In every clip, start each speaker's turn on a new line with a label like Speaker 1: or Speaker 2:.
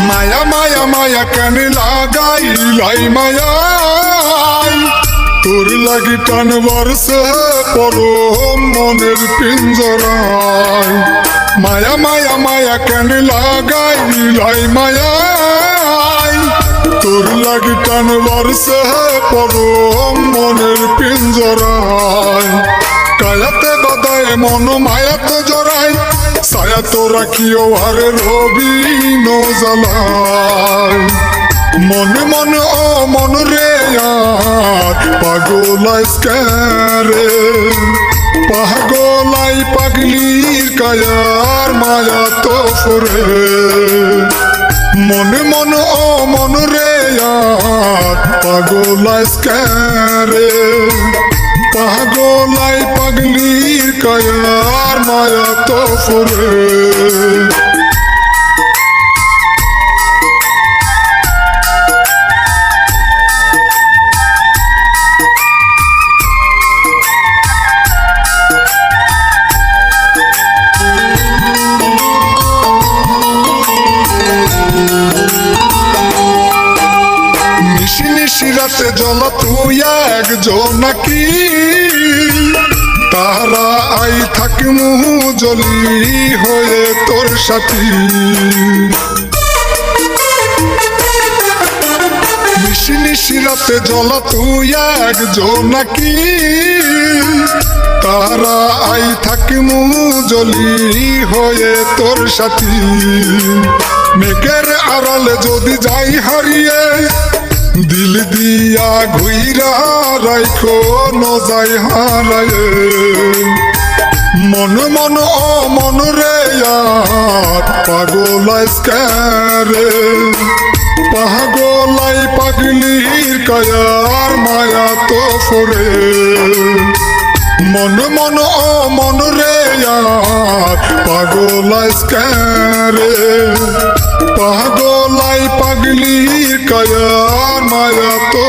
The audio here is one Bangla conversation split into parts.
Speaker 1: মায়া মায়া মায়া কেন লাগাই লাই মায়া তোর লাগি টান বর্ষে পড়ো মনের পিঞ্জরায় মায়া মায়া মায়া কেন লাগাই লাই মায়া তোর লাগি টান বর্ষে পড়ো মনের পিঞ্জরায় কায়াতে বাদায়, মন মায়াতে জড়াই ছায়া তো রাখিও আরে রবি নজালায় মনে মনে ও মন রে আর, পাগলাই স্কারে পাগলাই পাগলির কায়ার মায়া তো ফরে মনে মনে ও মন রে আর, পাগলাই স্কারে পাগলাই পাগলি কয়ার মায়া তো ফরে। নিশি নিশি রাতে জল তুই একজন নাকি? তারা আই থাকি মুহু জলি হয়ে তোর সাথী। নিশি নিশি রাতে জল তুই একজন নাকি? তারা আই থাকি মুহু জলি হয়ে তোর সাথী। মেঘের আড়ালে যদি যাই হারিয়ে দিল দিয়া ঘুইরা রাইখো নজাই হারায়ে। মন মন ও মন রে আর পাগলাই স্কারে পাগলাই পাগলির কায়ার মায়া তো ফরে মন মন ও মন রে আর পাগলাই স্কারে পাগলাই পাগলির কায়ার মায়া তো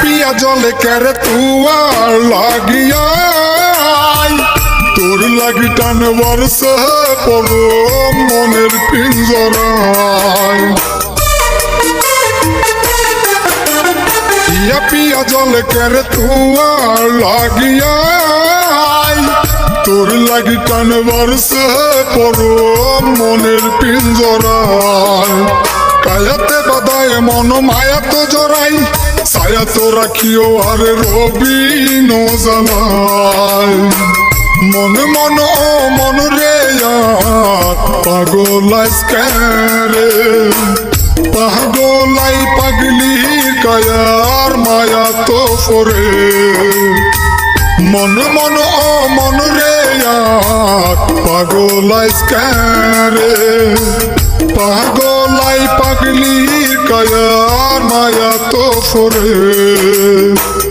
Speaker 1: পিয়া জলে কেরে তুয়ার লাগিয়া লাগি টান বর্ষ পড়ো মনের পিঞ্জরায়। পিয়া পিয়া জলে কেরে তুয়ার লাগিয়া তোর লাগি টান বর্ষ পড়ো মনের পিঞ্জরায়। কায়াতে বাদায় মন মায়াতে জড়াই, ছায়া তো রাখিও আর রবি নজালায় মনে মন মন রে আর পাগলাই পাগলির কায়ার মায়া তো ফরে। মন মন, ও মন রে আর পাগলাই স্কারে পাগলাই পাগলির কায়ার মায়া তো ফরে।